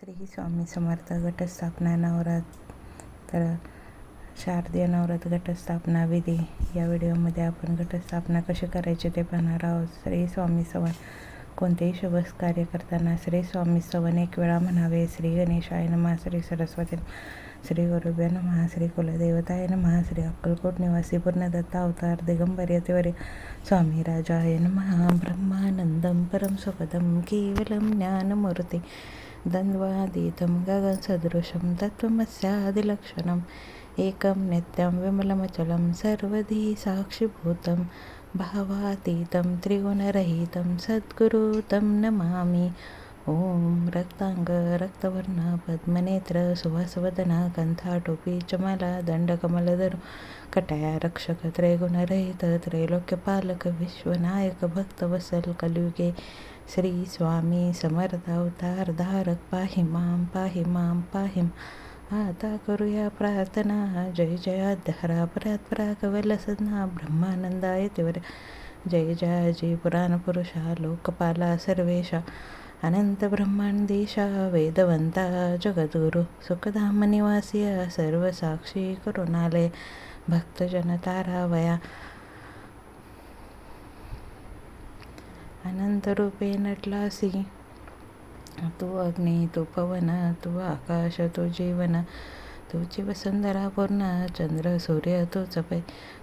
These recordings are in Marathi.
श्री स्वामी समर्थ घटस्थापना नवरात. तर शारदीय नवरात घटस्थापना विधी. या व्हिडिओमध्ये आपण घटस्थापना कशी करायची ते पाहणार आहोत. श्री स्वामी सवन कोणतेही शुभ कार्य करताना श्री स्वामी सवन एक वेळा म्हणावे. श्री गणेशाय नमः. श्री सरस्वती श्री गुरुभ्य नमः. श्री कुलदेवताय नमः. श्री अक्कलकोट निवासी पूर्णदत्त अवतार दिगंबर्यतेवरे स्वामी राजाय नमः. ब्रह्मानंदम परम सुखदं केवलं ज्ञानमूर्ती. ద్వంద్వాతీతం గగసదృశం తత్వమస్యాదిలక్షణం ఏకం నిత్యం విమలమచలం సర్వధీ సాక్షిభూతం భావాతీతం త్రిగుణరహితం సద్గురు తం నమామి ॐ रक्तांग रक्तवर्ण पद्मनेत्र सुवासवदना कंथाटोपी चमला चमाला दंडकमलधर कटाया रक्षक त्रैगुणरहित त्रैलोक्यपालक विश्वनायक भक्तवसल कलियुगे श्री स्वामी समर्थ अवतार धारक पाहि माम पाहि माम पाहि आता करूया प्रार्थना जय जय धरा परात पराकवल सदना ब्रह्मानंदाय तिवर जय जय जय पुराण पुरुषा लोकपाला सर्वेशा। अनंत ब्रह्मांडेशा वेदवंता जगद्गुरु सुखधाम निवासिया सर्व साक्षी करुणालय भक्तजन तारावया अनंत रूपे नटलासी। तू अग्नी तू पवन तू आकाश तू जीवन। तुझी वसुंधरा पूर्ण चंद्र सूर्य तूच पै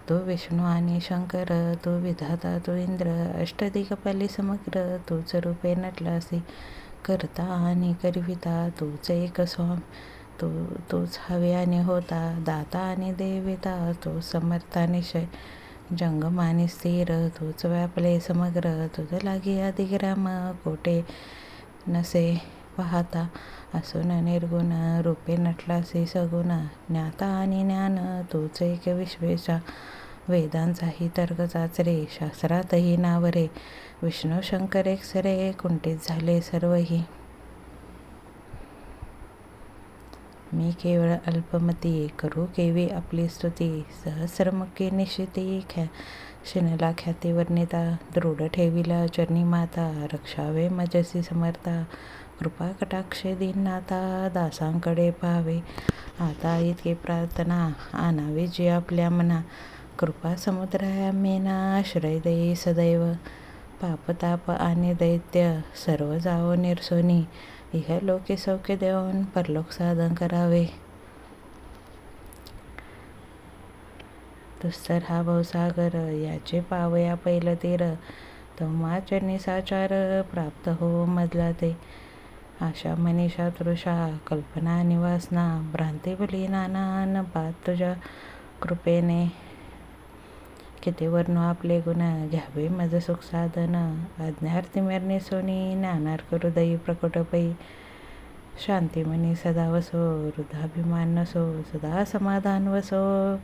तू विष्णू आणि शंकर तू विधाता तू इंद्र अष्टदिगपाली समग्र तूच रूपे नटलासी. करता आणि करविता तूच एक स्वाम. तू तूच हवे आणि होता दाता आणि देविता तू समर्था निशय जंगम आणि स्थिर तूच व्यापले समग्र तुझं लागी अधिग्राम कोटे नसे. पाहता. असून निर्गुण रूपे नटलासी सगुण ज्ञाता आणि ज्ञान तोच एक विश्वेशा वेदांचाही तर्क चाचरे शास्त्रातही नावरे. विष्णू शंकर एक सरे कुंठित झाले सर्वही. मी केवळ अल्पमती करू केवी आपली स्तुती. सहस्रमुखी निशिती ख्या शिनला ख्याती वर्णिता. दृढ ठेविला चरणी माता. रक्षावे मजसी समर्था. कृपा कटाक्षे दीननाथा दासांकडे पाहावे. आता इतकी प्रार्थना आणावी जी आपल्या मना. कृपा समुद्राया मेना आश्रय देई सदैव. पापताप आणि दैत्य सर्व जावो निरसोनी. इह लोके सौख्य देऊन परलोक साधन करावे. दुस्तर हा भवसागर याचे पावया पहिलं तीर. तो चरणी साचार प्राप्त हो मजला ते. आशा मनीषा तृषा कल्पना निवासना भ्रांती नाना पात तुझ्या कृपेने. किती वर्ण आपले गुण घ्यावे माझं सुख साधन आज्ञार्थी मेरणे सोनी नानार्क करू दई शांतिमनी सदा वसो हृदाभिमान नसो सदा समाधान वसो.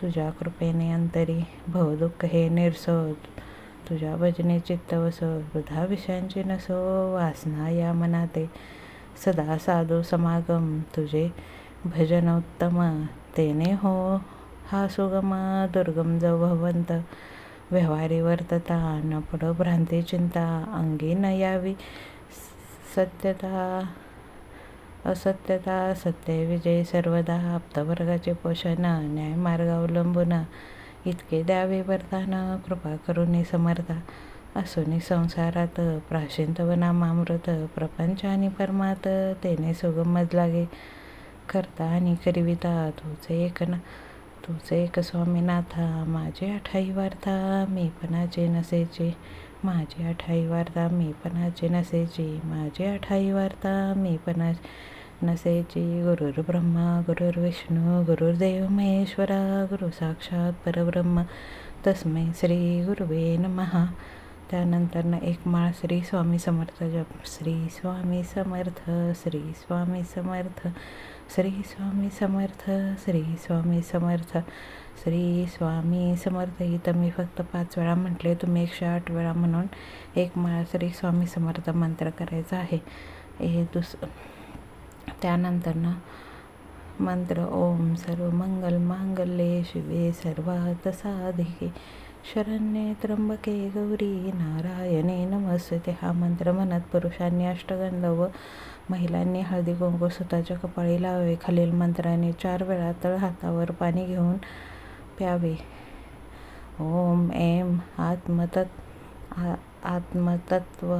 तुझ्या कृपेने अंतरी भवदुःख हे निरसो. तुझ्या भजने चित्त वसो वृधा विषयांची नसो वासना या मनाते. सदा साधू समागम तुझे भजन उत्तम तेने हो हा सुगम दुर्गम जो भवंत. व्यवहारी वर्तता न पडो भ्रांती चिंता अंगी न यावी सत्यता. असत्यता सत्य विजय सर्वदा आप्तवर्गाचे पोषण न्यायमार्ग अवलंबून. इतके द्यावे वरदान कृपा करुणी समर्था. असुनी संसारात प्राशिंत वनामामृत प्रपंच आणि परमात तेने सुगमज लागे करता आणि करिविता तुझे एक ना तुझे एक स्वामीनाथा माझे अठाई वार्ता मी पणाचे नसेचे. माझे अठाई वार्ता मी पणाचे नसेची. माझे अठाई वार्ता मी पणा नसेची गुरुर्ब्रह्मा गुरुर्विष्णू गुरुर्देव महेश्वरा गुरु साक्षात परब्रह्म तस्मै श्री गुरुवे नमहा त्यानंतर एक माळ श्री स्वामी समर्थ जप. श्री स्वामी समर्थ श्री स्वामी समर्थ श्री स्वामी समर्थ श्री स्वामी समर्थ श्री स्वामी समर्थ. इथं मी फक्त पाच वेळा म्हटले तुम्ही एकशे आठ वेळा म्हणून एक माळ श्री स्वामी समर्थ मंत्र करायचा आहे. हे दुस त्यानंतर ना मंत्र ओम सर्व मंगल मांगल्ये शिवे सर्वात साधिके शरण्ये त्र्यंबके गौरी नारायणे नमस्ते. हा मंत्र म्हणत पुरुषांनी अष्टगंध व महिलांनी हळदी कुंकू स्वतःच्या कपाळी लावावे. खालील मंत्राने चार वेळा तळ हातावर पाणी घेऊन प्यावे. ओम एम आत्मतत् आ- आत्मतत्व.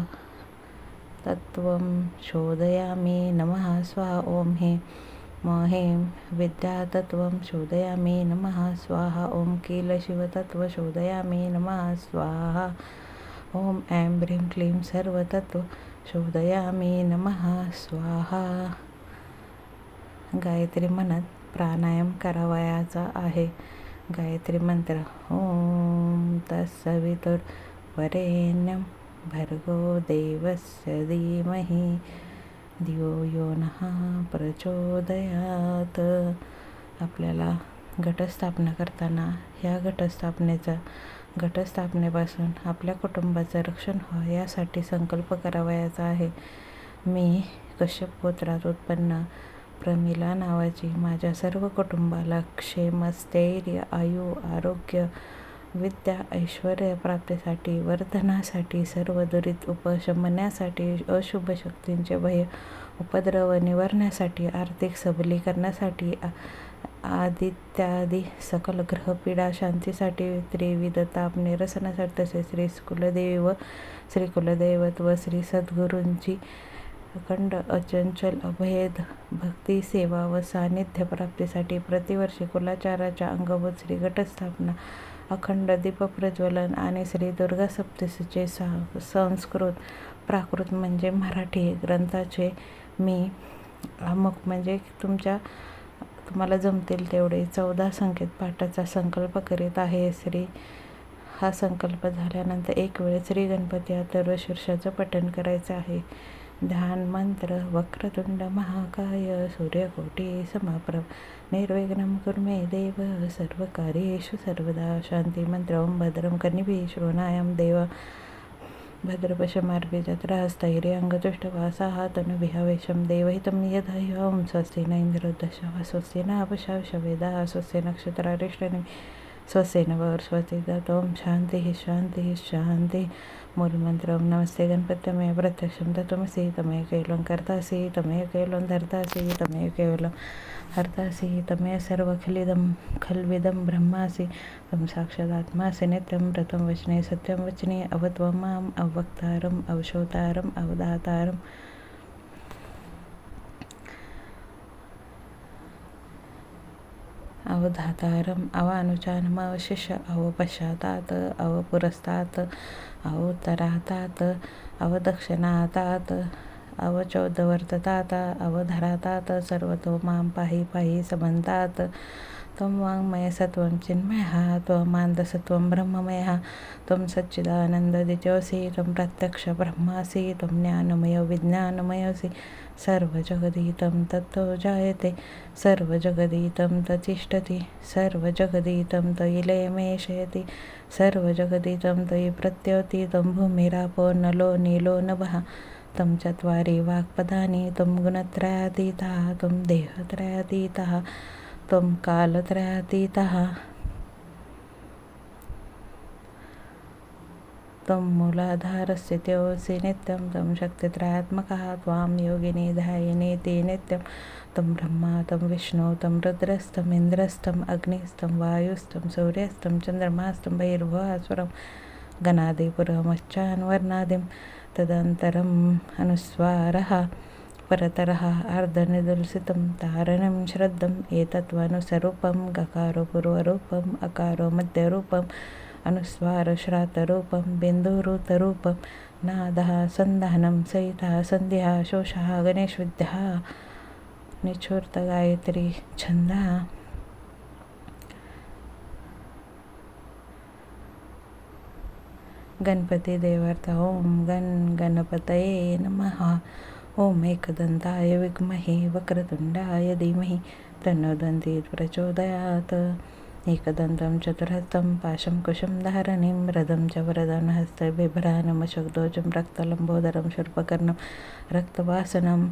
तत्त्वं शोधयामि नमः स्वाहा ॐ हे महें विद्यातत्त्वं शोधयामि नमः स्वाहा ॐ किल शोधयामि नमः स्वाहा ॐ ऐं ब्रीं क्लीं सर्वतत्त्व शोधयामी नमः स्वाहा। गायत्री म्हणत प्राणायाम करावयाचा आहे। गायत्री मंत्र ओम तत्सवितुर्वरेण्यं भर्गो देवस्य धीमहि। धियो यो नः प्रचोदयात। आपल्याला घटस्थापना करताना ह्या घटस्थापनेचा घटस्थापनेपासून आपल्या कुटुंबाचं रक्षण व्हावं यासाठी संकल्प करावयाचा आहे. मी कश्यप गोत्रात उत्पन्न प्रमिला नावाची माझ्या सर्व कुटुंबाला क्षेम स्थैर्य आयु आरोग्य विद्या ऐश्वर प्राप्तीसाठी वर्धनासाठी सर्व दुरीत उपशमनासाठी अशुभ शक्तींचे भय उपद्रव निवारण्यासाठी आर्थिक सबलीकरणासाठी आ- आदित्यादी सकल ग्रहपीडा शांतीसाठी त्रिविध ताप निरसनासाठी तसेच श्री कुलदेवी व श्री कुलदैवत व श्री सद्गुरूंची अखंड अचंचल अभेद भक्ती सेवा व सानिध्य प्राप्तीसाठी प्रतिवर्षी कुलाचाराच्या अंगभूत श्री घटस्थापना अखंड दीपप्रज्वलन आणि श्री दुर्गा सप्तशीचे सा- संस्कृत प्राकृत म्हणजे मराठी ग्रंथाचे मी अमुक म्हणजे तुमच्या तुम्हाला जमतील तेवढे चौदा संकेत पाठाचा संकल्प करीत आहे. श्री हा संकल्प झाल्यानंतर एक वेळ श्री गणपती अथर्व शीर्षाचं पठण करायचं आहे. ध्यान मंत्र वक्रतुंड महाकाय सूर्यकोटी समाप्रभ निर्विघ्नं कुर्मे देव सर्वकार्येषु सर्वदा शांती मंत्र ओम भद्रं कर्णिभिः श्रोणायं देव। भद्रपशमार्गे जत्रा स्थैर्याङ्गतुष्टवासाः तनुभिहावेशं देवहितं यदा स्वस्ति न इन्द्रोदशः स्वस्ति न अपशावशवेदाः स्वस्य नक्षत्रारिष्टनि स्वस्य न स्वस्ति ॐ शान्तिः शान्तिः शान्तिः। मूलमंत्रम नमस्ते गणपतमय प्रत्यक्षं तत्त्वमसि तमेव केवलं कर्तासि तमेव केवलं धर्तासि तमेव केवलं हर्तासि तमेव सर्वखलिदं खल्विदं ब्रह्मासि त्वं साक्षादात्मासि नित्यं व्रतं वचने सत्यं वचने अवत्वं माम् अवक्तारम् अवशोतारम् अवदातारम् अवधातारम् अवानुचानम् अवशिष्य अवपश्चातात् अवपुरस्तात् अवोत्तरातात् अवदक्षिणातात् अवचौदवर्ततात अवधरातात सर्वतो मां पाहि पाहि समन्तात्। त्वं वाङ्मयसत्त्वं चिन्मयः त्वमान्दसत्वं ब्रह्ममयः त्वं सच्चिदानन्ददिजोऽसि त्वं प्रत्यक्षब्रह्मासि त्वं ज्ञानमयो विज्ञानमयोऽसि। सर्वजगदीतं तत्तो जायते सर्वजगदीतं ततिष्ठति सर्वजगदीतं त इलयमेषयति सर्वजगदीतं तयि प्रत्योति तं भूमिरापो नलो नीलो नभः। तं चत्वारि वाक्पदानि त्वं गुणत्रयातीतः त्वं देहत्रयातीतः त्वं कालत्रयातीतः। त्वं मूलाधारस्य त्योऽसि नित्यं त्वं शक्तित्रयात्मकः त्वां योगिनी తం బ్రహ్మ తం విష్ణు తం రుద్రస్తం ఇంద్రస్తం అగ్నిస్తం వాయుస్తం సూర్యస్తం చంద్రమాస్తం భైర్వాసురం గణాదిపురమశ్చాన్వర్ణాదిం తదంతరం అనుస్వార పరతర అర్ధనిదుల్సితం తారణం శ్రద్ధం ఏతత్వనుసరూపం గకారో పూర్వరూపం అకారో మధ్యరూపం అనుస్వార శ్రాతరూపం బిందురూతరూపం నాద సంధానం సహిత సంధ్యా శోష గణేష్ విద్య शोषः गायत्री छंद हा. गणपती देवार्थ ओम गण गणपतये नमः. ओम एकदंताय विद्महे वक्रतुंडाय धीमहि तन्नो प्रचोदयात्. एकदन्तं चतुरहस्तं पाशं कुशं धारणीं रथं च वरदनहस्ते बिभ्राणमशक्दोजं रक्तलम्बोदरं शूर्पकर्णं रक्तवासनं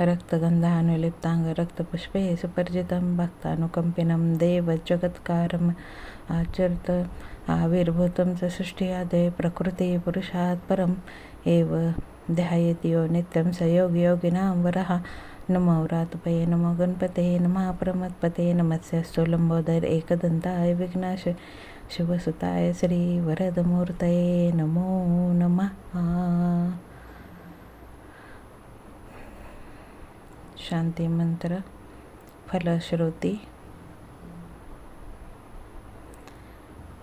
रक्तगन्धानुलिप्ताङ्ग रक्तपुष्पे सुपर्जितं भक्तानुकम्पिनं देव जगत्कारम् आचरत आविर्भूतं च सृष्टियादे प्रकृती पुरुषात् परम् एव ध्यायेति यो नित्यं स योगियोगिनां वरः नमो व्रातपये नमो गणपते नमः परमत्पते नमस्यस्तु लंबोदर एकदंताय विघ्नाश शिवसुताय श्री वरदमूर्तये नमो नमः शांती मंत्र फलश्रुती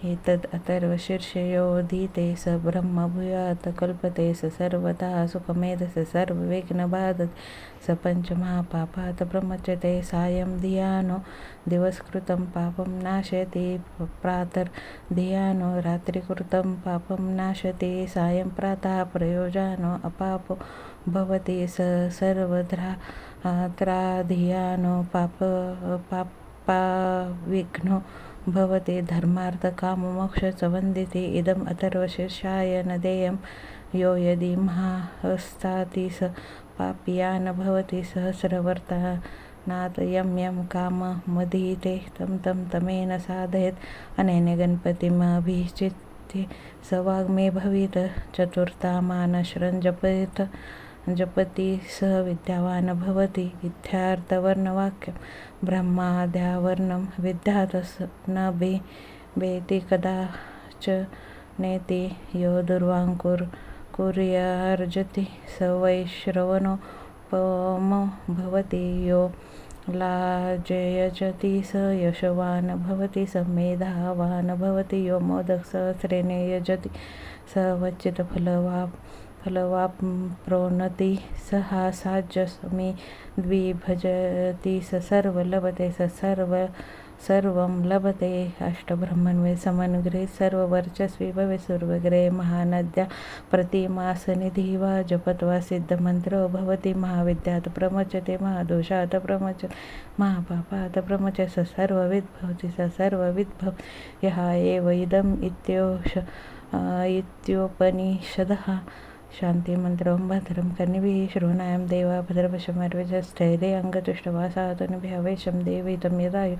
एतद् अथर्वशीर्षयोधीते स ब्रह्मभूयात् कल्पते स सर्वथा सुखमेधस सर्वविघ्नबाधत् स पञ्चमहापापात् प्रमुच्यते सायं धियानो दिवसकृतं पापं नाशयति प्रातर्धियानो रात्रिकृतं पापं नाशति सायं प्रातः प्रयोजानो अपापो भवति स सर्वध्रा त्राधियानो पाप पापा विघ्नो भवति धर्मार्थकाममोक्षच वन्दिते इदम् अथर्वशीर्षाय न देयं। यो यदि महास्ताति स पाप्या भवति सहस्रवर्तनात् यं यं काममधीते तं तं तमेन साधयेत्। अनेन गणपतिमभिचित्य स वाग्मे भवित। चतुर्था जपेत जपति स विद्यावान् भवति इत्यार्थवर्णवाक्यं ब्रह्माद्यावर्णं विद्यातस् न बे भेति कदाच नेति यो दुर्वाङ्कुर् कुर्यार्जति स वैश्रवणोपमो भवति यो लाजयजति स यशवान् भवति स मेधावान् भवति यो मोदकसहस्रेण यजति स वचितफलवाप् फलवाप्नोति सहा साज्यसमि द्विभजति स सर्व लभते स सर्व सर्वं लभते अष्टब्रह्मन्वे समनुग्रहे सर्ववर्चस्वी भवे सर्वग्रहे महानद्या प्रतिमासनिधी वा जपत्वा सिद्धमन्त्रो भवति महाविद्यात् प्रमचते महादोषात् प्रमच महापापात् प्रमच स सर्वविद् भवति स सर्वविद् भव यः एव इदम् इत्योष इत्योपनिषदः। शान्तिमन्त्रं भद्रं कर्णिभिः श्रवणायं देवा भद्रपशमर्वजस्थैर्ये अङ्गतुष्टवासातनुभिः वैशं देवीतं यदायु।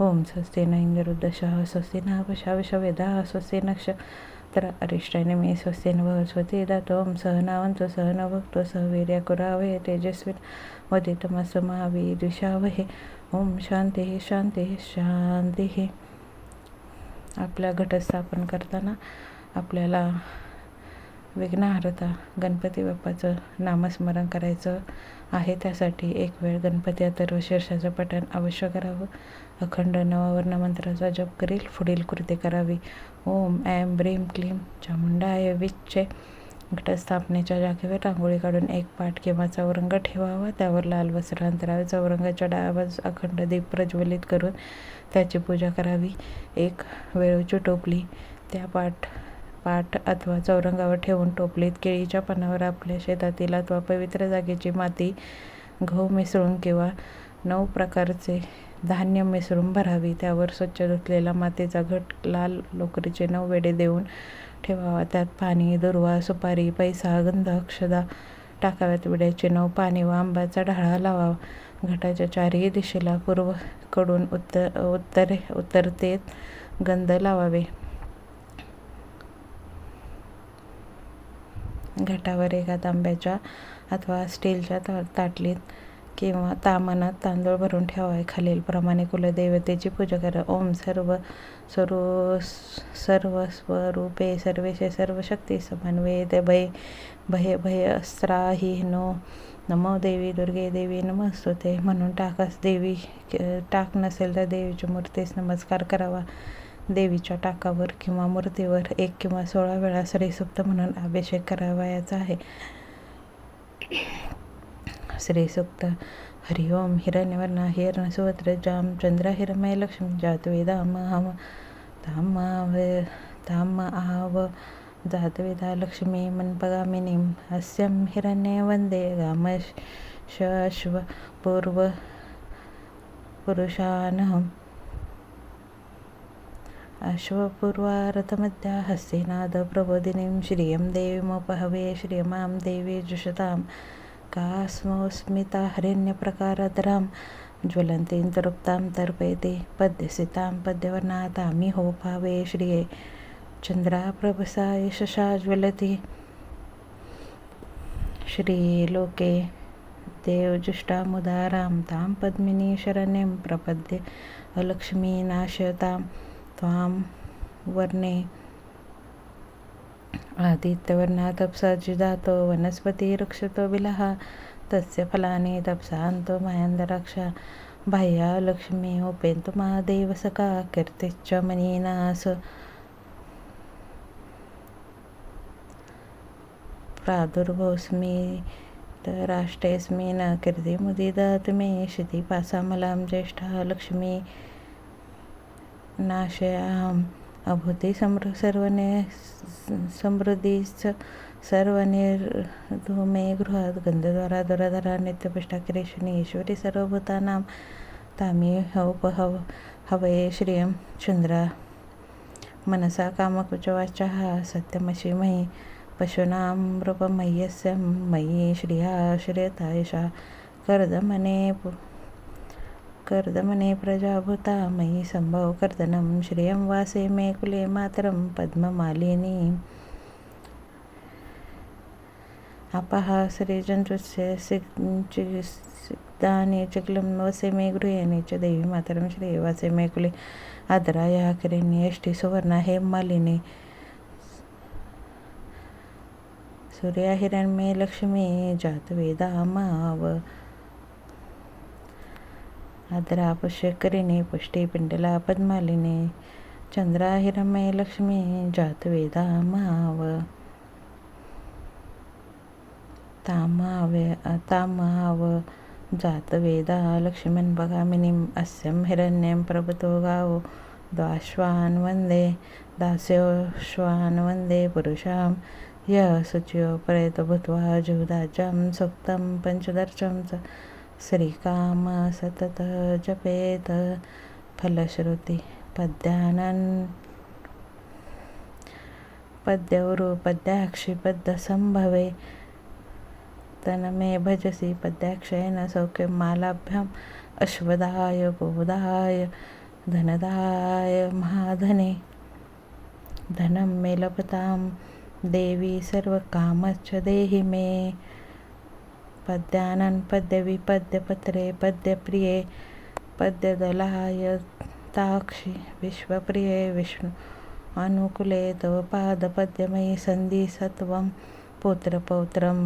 ॐ स्वस्ति न इन्द्ररुद्दशः स्वस्ति न पशाविषवेदाः स्वस्ति नक्षत्र अरिष्टनिमे स्वस्ति न भगवस्वती दातों। सह नावन्तु सह न भक्तो सह वीर्यकुरावहे तेजस्विन् वदितमस्तु महावीर्षावहे ओम शांती शांती शांती आपल्या घटस्थापन करताना आपल्याला विघ्नहर्ता गणपती बाप्पाचं नामस्मरण करायचं आहे. त्यासाठी एक वेळ गणपती अथर्व शीर्षाचं पठण अवश्य करावं. अखंड नववर्ण मंत्राचा जप करील. पुढील कृती करावी. ओम ऐम ब्रीम क्लीम चामुंडाय विच्चे. घटस्थापनेच्या जागेवर रांगोळी काढून एक पाठ किंवा चौरंग ठेवावा. त्यावर लाल वस्त्र अंतरावे चौरंगाच्या डाव्या अखंड दीप प्रज्वलित करून त्याची पूजा करावी. एक वेळूची टोपली त्या पाठ पाट अथवा चौरंगावर ठेवून टोपलीत केळीच्या पानावर आपल्या शेतातील अथवा पवित्र जागेची माती गहू मिसळून किंवा नऊ प्रकारचे धान्य मिसळून भरावी. त्यावर स्वच्छ धुतलेला मातीचा घट लाल लोकरीचे नऊ वेडे देऊन ठेवावा. त्यात पाणी दुर्वा सुपारी पैसा गंध अक्षदा टाकाव्यात. विड्याचे नऊ पाणी व आंब्याचा ढाळा लावावा. घटाच्या चारही दिशेला पूर्वकडून उत्तर उत्तरे उत्तरतेत गंध लावावे. घाटावर एका तांब्याच्या अथवा स्टीलच्या ता ताटलीत किंवा तामनात तांदूळ भरून ठेवावे. खालीलप्रमाणे कुलदेवतेची पूजा करा. ओम सर्व स्वरू सर्व स्वरूपे सर्वेशे सर्व शक्ती समन्वये भय भय भय अस्त्राही नो. नमो देवी दुर्गे देवी नमस्तुते. म्हणून टाकास देवी टाक नसेल तर देवीच्या मूर्तीस नमस्कार करावा. देवीच्या टाकावर किंवा मूर्तीवर एक किंवा सोळा वेळा श्रीसुक्त म्हणून अभिषेक करावयाचा आहे. श्रीसुक्त हरिओम हिरण्यवर्ण हिरण सुवत्र जाम चंद्र हिरमय लक्ष्मी जातवेदाम हम ताम ताम आव जातवेदा लक्ष्मी मनपगामिनीम अस्यम हिरण्य वंदे गाम शश्व पूर्व पुरुषानहम अश्वपूर्वारथमध्या हस्तिनादप्रबोधिनीं श्रियं देवीमुपहवे श्रियमां देवी जुषतां। कास्मोस्मिता हरिण्यप्रकारादरां ज्वलन्तीं तृप्तां तर्पयति पद्यसितां पद्यवर्णातामि हो श्रिये। चन्द्राप्रभसा यशसा ज्वलति श्रीलोके देवजुष्टामुदारां तां पद्मिनी शरण्यं प्रपद्ये अलक्ष्मीनाशतां त्वां वर्णे आदित्यवर्णा तपसा जिदातो वनस्पती रक्षतो तस्य फलानि तपसान्तो महेन्द्रक्षा बाह्या लक्ष्मी उपेन्तु महादेव कीर्तिश्च मनीनास. प्रादुर्भोस्मि राष्ट्रेऽस्मि न कीर्तिमुदिदातु मे क्षितिपासामलां ज्येष्ठा लक्ष्मी. नाशयाम् अभूती समृ सर्वने समृद्धीच सर्वनिर्धूमे गृहात गंधद्वारा दुराधरा नित्यपुष्टाकिरेशनी ईश्वरी सर्वभूतानां तामी हौपहव हवये श्रियं चंद्रा मनसा कामकुचवाचः सत्यमशी मयि पशूनां रूपमय्यस्य मयी श्रिया श्रियता एषा कर्दमने कर्दमने प्रजाभूता मयि संभव कर्दनं श्रियं वासे मे कुले मातरं पद्ममालिनी। अपः श्रीजन्तुस्य सिक्तानि चिक्लं वसे मे गृहेणे च देवी मातरं श्रीवासे मे कुले। आदराया किरिणी यष्टी सुवर्णा हे मालिनी। सूर्या हिरण्मे लक्ष्मी जातवेदा माव। आदरा पुष्यकरिणी पुष्टी पिंडला पद्मालिनी चंद्रा हिरमय लक्ष्मी जातवेदा माव तामावे तामाव जातवेदा लक्ष्मण बगामिनीम् अस्यं हिरण्यं प्रभुतो गावो। द्वाश्वान् वन्दे दास्योश्वान् वन्दे पुरुषां। यः शुच्यो प्रयतो भूत्वा जुहुदाज्यं सुक्तं पञ्चदर्शं च श्रीकाम सतत जपेत फलश्रुती पद्यानन। पद्यवरु पद्याक्षी पद्यसंभवे। तनमे पद्याक्षेन पद्याक्षयेन सौख्यमालाभ्याम् अश्वदाय गोदाय धनदाय महाधने। धनं मे लभतां देवी सर्वकामश्च देहि मे। पद्यानन् पद्यविपद्यपत्रे पद्यप्रिये पद्यदलाय ताक्षि विश्वप्रिये विष्णु। अनुकूले तव पादपद्यमयि सन्धिसत्वं पुत्रपौत्रं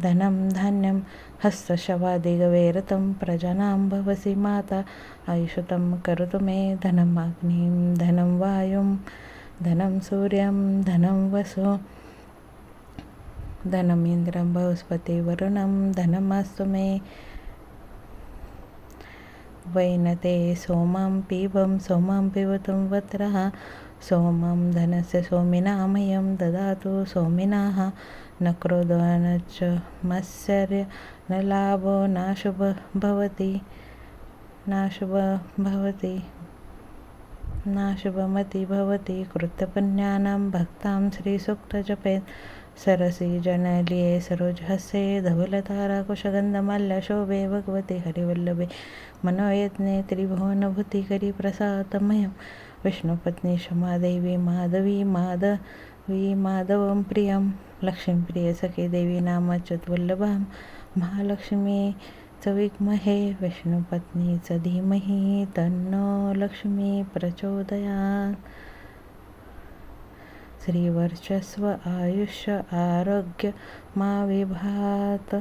धनं धान्यं हस्तशवादिगवेरतं प्रजनां भवसि माता आयुषतं करोतु मे धनमग्निं धनं वायुं धनं सूर्यं धनं वसु। धनमिन्द्रं बृहस्पतिवरुणं धनमस्तु मे। वैनते सोमं पिबं सोमं पिबतुं वत्रः सोमं धनस्य सोमिनामयं ददातु सोमिनाः। न क्रोधो न च मत्सर्य न लाभो नाशुभ भवति नाशुभ भवति नाशुभमति भवति। कृतपुण्यानां भक्तां श्रीसूक्तजपेत् सरसी जनलिये सरोजहसे धवलताराकुशगन्धमल्लशोभे भगवते हरिवल्लभे मनोयज्ञे त्रिभुवनभूतिकरी प्रसादमयं विष्णुपत्नी क्षमादेवी माधवी माधवी माधवं प्रियं लक्ष्मीप्रिय सखी देवी नामच्युतवल्लभां महालक्ष्मी च विद्महे विष्णुपत्नी च धीमहि तन्नो लक्ष्मी प्रचोदयात् श्रीवर्चस्व आयुष्य आरोग्य मा विभात।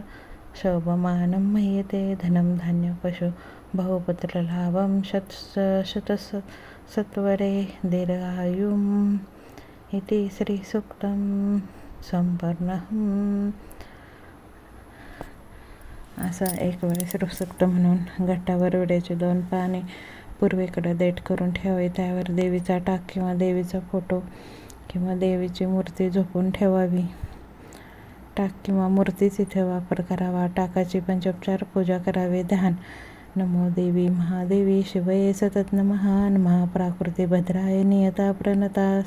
शोभमानं मह्यते धनं धान्य पशु बहुपुत्रलाभं शत सत्वरे दीर्घायुम् इति श्रीसूक्तं संपन्नम् असा एक वेळेस रुसक्त म्हणून घट्टावर विड्याचे दोन पाने पूर्वेकडे देठ करून ठेवावे त्यावर देवीचा टाक किंवा देवीचा फोटो किंवा देवीची मूर्ती झोपून ठेवावी. टाक किंवा मूर्तीच इथे वापर करावा. टाकाची पंचोपचार पूजा करावी. ध्यान. नमो देवी महादेवी शिवये सतत महान महाप्राकृती भद्राय नियता प्रणता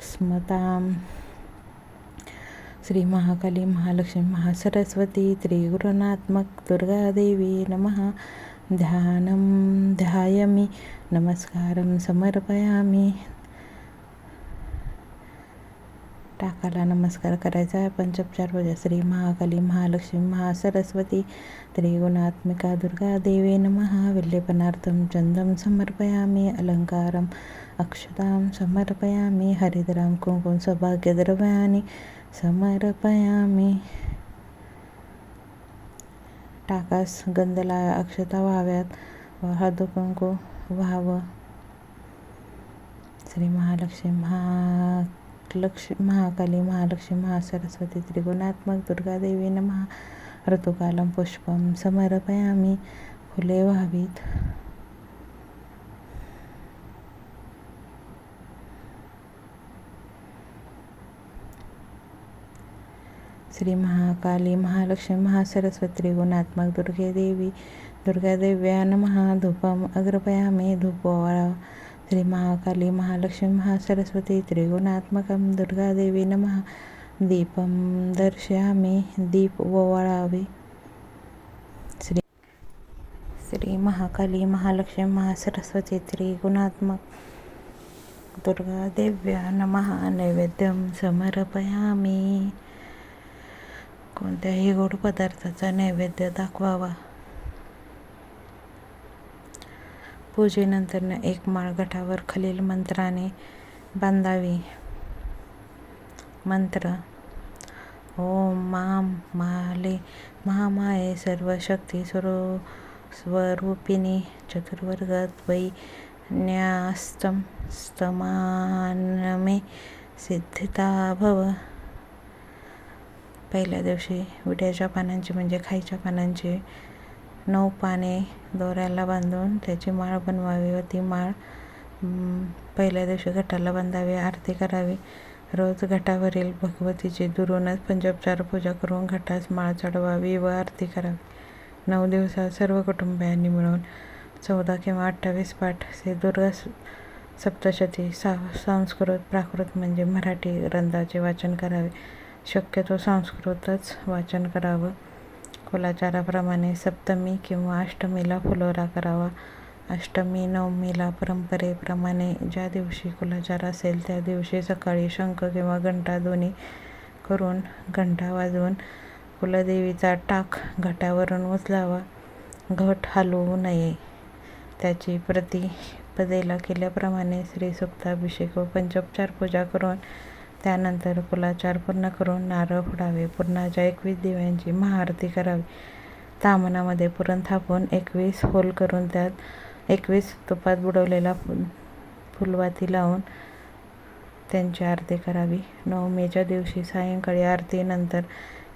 स्मताम. श्री महाकाली महालक्ष्मी महासरस्वती त्रिगुरुनात्मक दुर्गादेवी नमः. ध्यानं ध्यायामि. नमस्कारं समर्पयामि. टाकाला नमस्कार करायचा आहे. पंचोपचार वजा श्री महाकाली महालक्ष्मी महासरस्वती त्रिगुणात्मिका दुर्गा देवे नमः. विल्लेपनार्थं चन्दं समर्पयामि. अलङ्कारम् अक्षतां समर्पयामि. हरिद्रां कुङ्कुं सौभाग्यद्रव्याणि समर्पयामि. टाकास गंधला अक्षता व्हाव्यात. व हळद कुंकू व्हावं. श्री महालक्ष्मी महा लक्ष्मी महाकाली महालक्ष्मी महासरस्वती त्रिगुणात्मक दुर्गादेवी महा ऋतुकालं पुष्पं समर्पयामि. फुले व्हावीत. श्री महाकाली महालक्ष्मी महासरस्वती गुणात्मक दुर्गे देवी दुर्गादेव्या नमः. धूपम अग्रपयामे. धूपवाळा श्री महाकाली महालक्ष्मी महासरस्वती त्रिगुणात्मकं दुर्गादेवी नमः दीपं दर्शयामि दीप ओवाळावे श्री श्री महाकाली महालक्ष्मी महासरस्वती त्रिगुणात्मक दुर्गादेव्या नमः नैवेद्यं समर्पयामी कोणत्याही गोड पदार्थाचा नैवेद्य दाखवावा पूजेनंतर एक माळ गटावर खालील मंत्राने बांधावी. मंत्र ओम माम माले महामाये सर्व शक्ती स्वरू स्वरूपिणी चतुर्वर्गात न्यास्तम स्तमानमे सिद्धिता भव. पहिल्या दिवशी विड्याच्या पानांची म्हणजे खायच्या पानांची नऊ पाने दोऱ्याला बांधून त्याची माळ बनवावी व ती माळ पहिल्या दिवशी घटाला बांधावी आरती करावी. रोज घटावरील भगवतीची दुरूनच पंचोपचार पूजा करून घटास माळ चढवावी व आरती करावी. नऊ दिवसात सर्व कुटुंबियांनी मिळून चौदा किंवा अठ्ठावीस पाठ से दुर्गा सप्तशती सा संस्कृत प्राकृत म्हणजे मराठी ग्रंथाचे वाचन करावे. शक्यतो संस्कृतच वाचन करावं. कुलाचाराप्रमाणे सप्तमी किंवा अष्टमीला फुलोरा करावा. अष्टमी नवमीला परंपरेप्रमाणे ज्या दिवशी कुलाचार असेल त्या दिवशी सकाळी शंख किंवा घंटा दोन्ही करून घंटा वाजवून कुलदेवीचा टाक घटावरून उचलावा. घट हलवू नये. त्याची प्रतिपदेला केल्याप्रमाणे केल्याप्रमाणे श्रीसुक्ताभिषेक व पंचोपचार पूजा करून त्यानंतर कुलाचार पूर्ण करून नारळ फोडावे. पुरणाच्या एकवीस दिव्यांची महाआरती करावी. तामनामध्ये पुरण थापून एकवीस होल करून त्यात एकवीस तुपात बुडवलेला फुल फुलवाती लावून त्यांची आरती करावी. नवमीच्या दिवशी सायंकाळी आरतीनंतर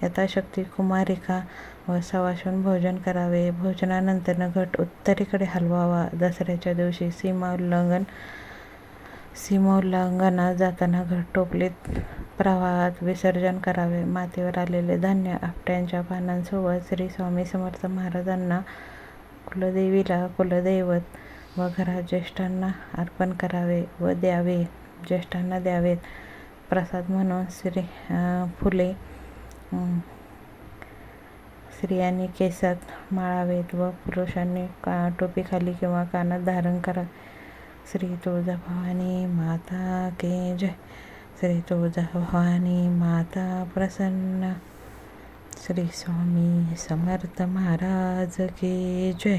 यथाशक्ती कुमारिका व सवाशून भोजन करावे. भोजनानंतर घट उत्तरेकडे हलवावा. दसऱ्याच्या दिवशी सीमा उल्लंघन सीमोल्लंघनात जाताना घट टोपलीत प्रवाहात विसर्जन करावे. मातीवर आलेले धान्य आपट्यांच्या पानांसोबत श्री स्वामी समर्थ महाराजांना कुलदेवीला कुलदैवत व घरात ज्येष्ठांना अर्पण करावे व द्यावे ज्येष्ठांना द्यावेत. प्रसाद म्हणून श्री फुले स्त्रियांनी केसात माळावेत व पुरुषांनी का टोपीखाली किंवा कानात धारण करा. श्री तुळजाभवानी माता के जय. श्री तुळजाभवानी माता प्रसन्न. श्री स्वामी समर्थ महाराज के जय.